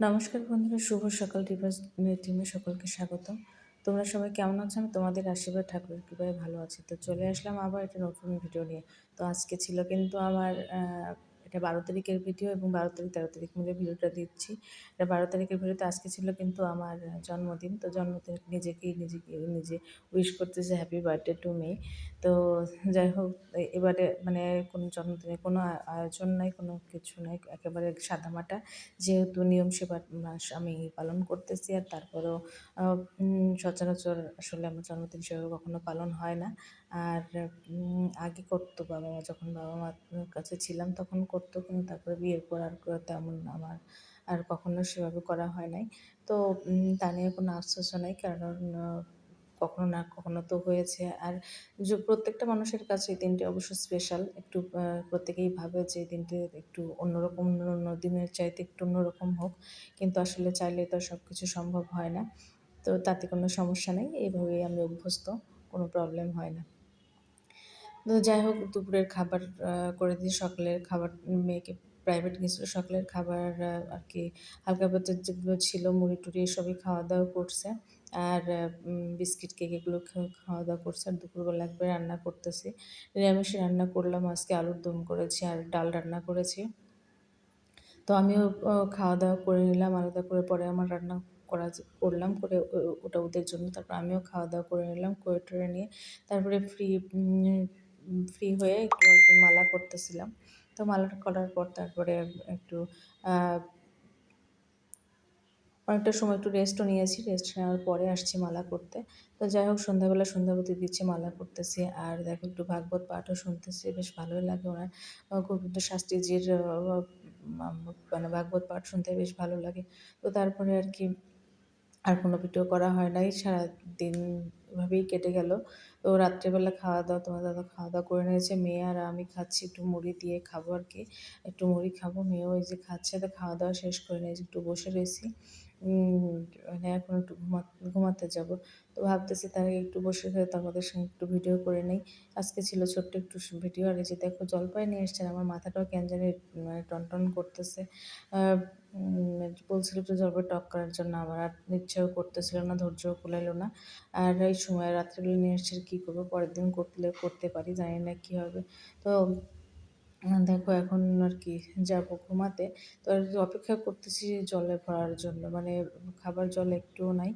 নমস্কার বন্ধুরা, শুভ সকাল রিভার্স টিমে সকলকে স্বাগত তোমরা সবাই কেমন আছো? আমি তোমাদের আশীর্বাদ, ঠাকুরের কৃপায় ভালো আছি। তো চলে আসলাম আবার একটা নতুন ভিডিও নিয়ে। তো আজকে ছিল কিন্তু আমার এটা বারো তারিখের ভিডিও এবং বারো তারিখ, তেরো তারিখ মিলে ভিডিওটা দিচ্ছি। এটা বারো তারিখের ভিডিওতে আজকে ছিল কিন্তু আমার জন্মদিন, তো জন্মদিন নিজেকেই নিজেকে নিজে উইশ করতেছে হ্যাপি বার্থডে টু মি তো যাই হোক, এবারে মানে কোনো জন্মদিনে কোনো আয়োজন নাই, কোনো কিছু নাই, একেবারে সাদামাটা। যেহেতু নিয়ম সেবা মাস আমি পালন করতেছি আর তারপরেও সচরাচর আসলে আমার জন্মদিন সেভাবে কখনো পালন হয় না। আর আগে করতো বাবা মা, যখন বাবা মার কাছে ছিলাম তখন করতো। কিন্তু তারপরে বিয়ের পর আর তেমন আমার আর কখনো সেভাবে করা হয় নাই। তো তা নিয়ে কোনো আফসোসও নেই, কারণ কখনো না, কখনো তো হয়েছে। আর যে প্রত্যেকটা মানুষের কাছে এই দিনটি অবশ্য স্পেশাল একটু প্রত্যেকেই ভাবে যে এই দিনটি একটু অন্যরকম, অন্য দিনের চাইতে একটু অন্যরকম হোক। কিন্তু আসলে চাইলে তো সব কিছু সম্ভব হয় না। তো তাতে কোনো সমস্যা নেই, এইভাবেই আমি অভ্যস্ত, কোনো প্রবলেম হয় না। তো যাই হোক, দুপুরের খাবার করে দিয়ে সকালের খাবার, মেয়েকে প্রাইভেট গেছিল, সকালের খাবার আর কি, হালকা পাতলা যেগুলো ছিল, মুড়ি টুড়ি এসবই খাওয়া দাওয়া করছে। আর বিস্কিট কেক এগুলো খাওয়া দাওয়া করছে। আর দুপুরবেলা একবার রান্না করতেছি। নিরামিষ রান্না করলাম, আজকে আলুর দম করেছি আর ডাল রান্না করেছি। তো আমিও খাওয়া দাওয়া করে নিলাম, আলাদা করে পরে আমার রান্না করা করলাম, করে ওটা ওদের জন্য। তারপর আমিও খাওয়া দাওয়া করে নিলাম, করে টরে নিয়ে। তারপরে ফ্রি ফ্রি হয়ে একটু অল্প মালা করতেছিলাম তো মালাটা করার পর তারপরে একটু অনেকটা সময় একটু রেস্টও নিয়েছি। রেস্ট নেওয়ার পরে আসছি মালা করতে তো যাই হোক, সন্ধ্যাবেলা সন্ধ্যাবতী দিচ্ছি মালা করতেছি আর দেখো একটু ভাগবত পাঠও শুনতেছি, বেশ ভালোই লাগে ওনার। গোবিন্দ শাস্ত্রীজির মানে ভাগবত পাঠ শুনতে বেশ ভালো লাগে। তো তারপরে আর কি আর কোনো ভিডিও করা হয় নাই, সারাদিন এভাবেই কেটে গেল। তো রাত্রেবেলা খাওয়া দাওয়া, তোমার দাদা খাওয়া দাওয়া করে নিয়েছে, মেয়ে আর আমি খাচ্ছি একটু মুড়ি দিয়ে খাব আর কি। একটু মুড়ি খাব, মেয়েও ওই যে খাচ্ছে, তো খাওয়া দাওয়া শেষ করে নিয়েছি, একটু বসে রয়েছি। মানে এখন একটু ঘুমা ঘুমাতে যাব। তো ভাবতেছি তার একটু বসে হয়ে তোমাদের সঙ্গে একটু ভিডিও করে নেই। আজকে ছিল ছোট্ট একটু ভিডিও আর এই যে দেখো জলপাই নিয়ে এসছেন আমার মাথাটাও কেন জানি মানে টনটন করতেছে। বলছিল একটু জলপাই টক করার জন্য আমার আর ইচ্ছেও করতেছিল না, ধৈর্যও কুলাইলো না। আর এই সময় রাত্রেবেলা নিয়ে এসছে কী করব, পরের দিন করতে পারি, জানি না কী হবে। তো দেখো এখন আর কি যাব ঘুমাতে। তো আর অপেক্ষা করতেছি জলে ভরার জন্য। মানে খাবার জল একটুও নাই।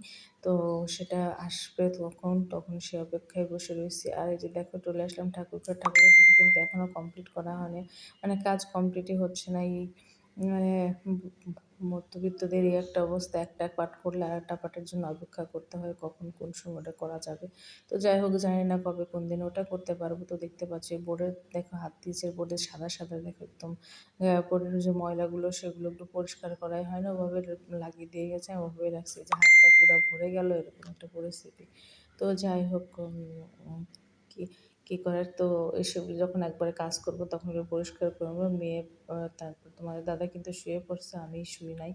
তো সেটা আসবে তখন তখন সে অপেক্ষায় বসে রয়েছি। আর এই যে দেখো চলে আসলাম ঠাকুরঘর। ঠাকুরের কিন্তু এখনও কমপ্লিট করা হয়নি। মানে কাজ কমপ্লিটই হচ্ছে না। এই মানে মধ্যবিত্তদের এই একটা অবস্থা, একটা পাঠ করলে আর একটা পাঠের জন্য অপেক্ষা করতে হয় কখন কোন সময়টা করা যাবে। তো যাই হোক, জানি না কবে কোন দিন ওটা করতে পারব। তো দেখতে পাচ্ছি বোর্ডের দেখো, হাত দিয়েছে বোর্ডে সাদা সাদা দেখো একদম বোর্ডের যে ময়লাগুলো সেগুলো একটু পরিষ্কার করাই হয় না, ওভাবে লাগিয়ে দিয়ে গেছে ওভাবে রাখছে। যে হাতটা পুরো ভরে গেল, এরকম একটা পরিস্থিতি। তো যাই হোক কি কী করার তো এসবগুলো যখন একবারে কাজ করব, তখন পরিষ্কার করব। মেয়ে তারপর তোমার দাদা কিন্তু শুয়ে পড়ছে, আমি শুই নাই।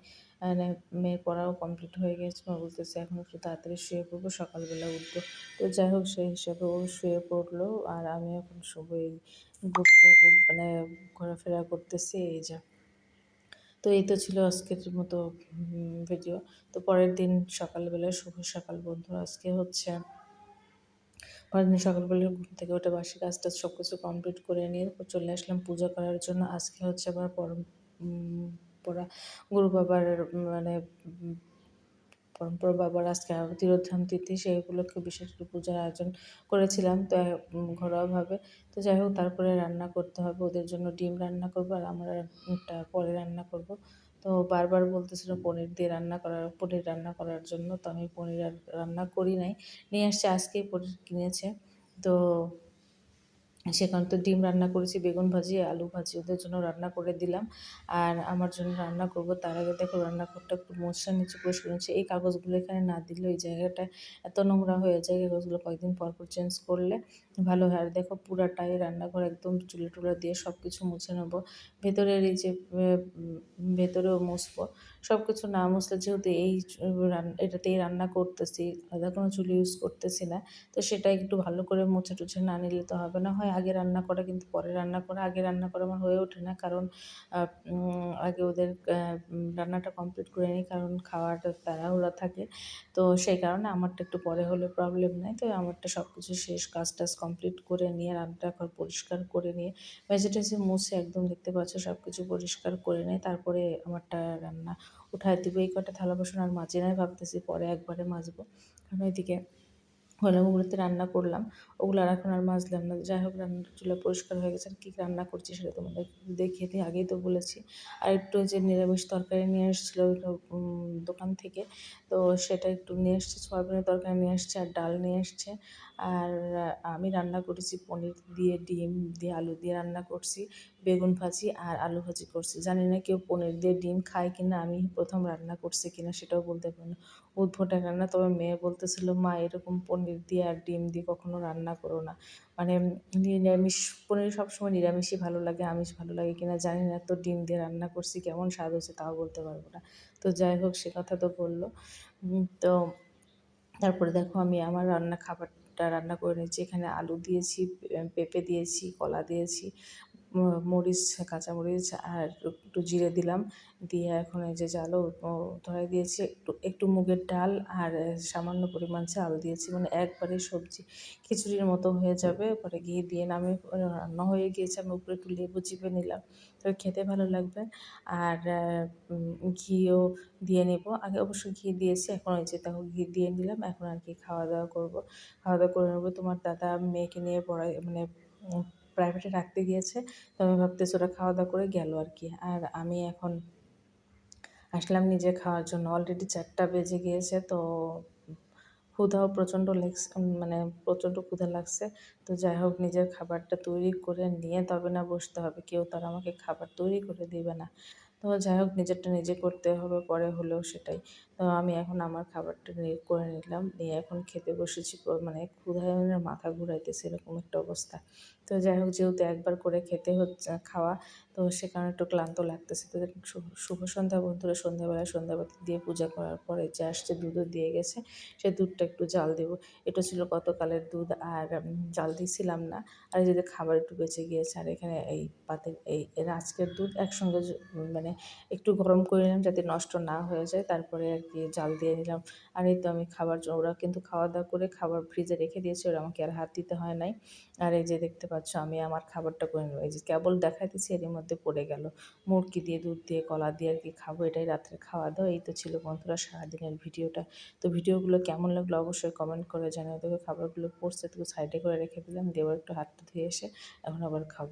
মেয়ের পড়াও কমপ্লিট হয়ে গেছে। মা বলতেছে, এখন একটু তাড়াতাড়ি শুয়ে পড়ব, সকালবেলা উঠবো। তো যাই হোক, সেই হিসাবে ও শুয়ে পড়ল আর আমি এখন শুবো এই মানে ঘোরাফেরা করতেছি, এই যা। তো এই তো ছিল আজকের মতো ভিডিও তো পরের দিন সকালবেলা, শুভ সকাল বন্ধু। আজকে হচ্ছে পরের দিন সকালবেলা ঘুম থেকে ওঠে বাসি কাজ টাজ সব কিছু কমপ্লিট করে নিয়ে চলে আসলাম পূজা করার জন্য। আজকে হচ্ছে আবার পরম পড়া, গুরু বাবার মানে পরম্পরা বাবার আজকে তিরোধান তিথি সেই উপলক্ষে বিশেষ করে পূজার আয়োজন করেছিলাম। তো ঘরোয়াভাবে। তো যাই হোক, তারপরে রান্না করতে হবে। ওদের জন্য ডিম রান্না করব আর আমরা পরে রান্না করব। তো বারবার বলতেছিল পনির দিয়ে রান্না করার, পনির রান্না করার জন্য। তো আমি পনির রান্না করি নাই। নিয়ে আসছে আজকেই পনির কিনেছে। তো সেখানে তো ডিম রান্না করেছি, বেগুন ভাজি, আলু ভাজি, ওদের জন্য রান্না করে দিলাম। আর আমার জন্য রান্না করব, তার আগে দেখো রান্নাঘরটা একটু মশলা নিচে পরিষ্কার নিচ্ছে। এই কাগজগুলো এখানে না দিলে ওই জায়গাটা এত নোংরা হয়ে যায় কাগজগুলো কয়েকদিন পর পর চেঞ্জ করলে ভালো হয়। আর দেখো পুরাটাই রান্নাঘর একদম চুলে টুলে দিয়ে সব কিছু মুছে নেব। ভেতরের এই যে ভেতরেও মুছবো। সব কিছু না মুছলে যেহেতু এই এটাতেই রান্না করতেছি, আলাদা কোনো চুল ইউজ করতেছি না। তো সেটা একটু ভালো করে মুছে টুছে না নিলে তো হবে না। হয় আগে রান্না করা, কিন্তু পরে রান্না করা, আগে রান্না করা আমার হয়ে ওঠে না। কারণ আগে ওদের রান্নাটা কমপ্লিট করে নিই, কারণ খাওয়াটা তাড়াহুড়া থাকে। তো সেই কারণে আমারটা একটু পরে হলে প্রবলেম নেই। তো আমারটা সব কিছু শেষ, কাজ টাজ কমপ্লিট করে নিয়ে, রান্নাটা ঘর পরিষ্কার করে নিয়ে টেঝে মুছে একদম দেখতে পাচ্ছ সব কিছু পরিষ্কার করে নিয়ে, তারপরে আমারটা রান্না উঠায় দিব। এই কটা থালা বাসন আর মাঝে নাই, ভাবতেছি পরে একবারে মাজবো। কারণ ওইদিকে হলামগুলোতে রান্না করলাম। ওগুলো আর এখন আর মাজলাম না। যাই হোক রান্নার চুলা পরিষ্কার হয়ে গেছে। কী রান্না করছি সেটা তোমাদের দেখিয়ে দিই। আগেই তো বলেছি। আর একটু যে নিরামিষ তরকারি নিয়ে এসেছিল দোকান থেকে। তো সেটা একটু নিয়ে এসছে। সয়াবিনের তরকারি নিয়ে এসছে আর ডাল নিয়ে এসছে। আর আমি রান্না করেছি পনির দিয়ে, ডিম দিয়ে, আলু দিয়ে রান্না করছি, বেগুন ভাজি আর আলু ভাজি করছি। জানি না কেউ পনির দিয়ে ডিম খায় কিনা, আমি প্রথম রান্না করছি কিনা সেটাও বলতে পারি না। উদ্ভট রান্না, তবে মেয়ে বলতেছিল, মা, এরকম পনির দিয়ে আর ডিম দিয়ে কখনো রান্না করো না। মানে নিরামিষ, পনির সবসময় নিরামিষই ভালো লাগে, আমিষ ভালো লাগে কিনা জানি না, তো ডিম দিয়ে রান্না করছি, কেমন স্বাদ হয়েছে তাও বলতে পারব না। তো যাই হোক, সে কথা তো বলল। তো তারপরে দেখো, আমি আমার রান্না খাবারটা রান্না করে নিয়েছি। এখানে আলু দিয়েছি পেঁপে দিয়েছি কলা দিয়েছি। মরিচ কাঁচামরিচ আর একটু জিরে দিলাম। দিয়ে এখন এই যে জালও ধরাই দিয়েছি। একটু একটু মুগের ডাল আর সামান্য পরিমাণ চাল দিয়েছি। মানে একবারে সবজি খিচুড়ির মতো হয়ে যাবে। পরে ঘি দিয়ে নামে, রান্না হয়ে গিয়েছে। আমি উপরে একটু লেবু চিপে নিলাম। তো খেতে ভালো লাগবে। আর ঘিও দিয়ে নেব। আগে অবশ্য ঘি দিয়েছি। এখন ওই যে দেখো ঘি দিয়ে নিলাম। এখন আর কি খাওয়া দাওয়া করব। খাওয়া দাওয়া করে নেব। তোমার দাদা মেয়েকে নিয়ে পড়াই মানে প্রাইভেটে রাখতে গিয়েছে। তো আমি ভাবতেছি ওরা খাওয়া দাওয়া করে গেল আর কি। আর আমি এখন আসলাম নিজে খাওয়ার জন্য। অলরেডি চারটা বেজে গিয়েছে, তো ক্ষুধাও প্রচণ্ড লেগস মানে প্রচণ্ড ক্ষুধা লাগছে। তো যাই হোক, নিজের খাবারটা তৈরি করে নিয়ে তবে না বসতে হবে। কেউ তার আমাকে খাবার তৈরি করে দেবে না। তো যাই হোক, নিজেরটা নিজে করতে হবে, পরে হলেও সেটাই। তো আমি এখন আমার খাবারটা করে নিলাম। নিয়ে এখন খেতে বসেছি মানে ক্ষুধায় মাথা ঘুরাইতেছে এরকম একটা অবস্থা। তো যাই হোক, যেহেতু একবার করে খেতে হচ্ছে, খাওয়া, তো সে কারণে একটু ক্লান্ত লাগতেছে। তো শুভ সন্ধ্যা বন্ধুরা। সন্ধ্যাবেলায় সন্ধ্যাবাতি দিয়ে পূজা করার পরে যে আসছে দুধও দিয়ে গেছে, সে দুধটা একটু জাল দেবো। এটা ছিল গতকালের দুধ, আর জাল দিয়েছিলাম না। আর যদি খাবার একটু বেঁচে গিয়েছে, আর এখানে এই পাতে এই আজকের দুধ একসঙ্গে মানে একটু গরম করে নিলাম যাতে নষ্ট না হয়ে যায়। তারপরে আর কি জাল দিয়ে নিলাম। আর এই তো আমি খাবার, ওরা কিন্তু খাওয়া দাওয়া করে খাবার ফ্রিজে রেখে দিয়েছে, ওরা আমাকে আর হাত দিতে হয় নাই। আর এই যে, দেখতে পাচ্ছ, আমি আমার খাবারটা করে নেব এই যে কেবল দেখাইতেছি, এরই মধ্যে পড়ে গেল। মুরগি দিয়ে, দুধ দিয়ে, কলা দিয়ে আর কি খাব, এটাই রাত্রে খাওয়া দাওয়া। এই তো ছিল বন্ধুরা সারাদিনের ভিডিওটা। তো ভিডিওগুলো কেমন লাগল অবশ্যই কমেন্ট করে জানিয়ে দেবে। খাবারগুলো পড়ছে, তো সাইডে করে রেখে দিলাম। দিয়ে একটু হাতটা ধুয়ে এসে এখন আবার খাব।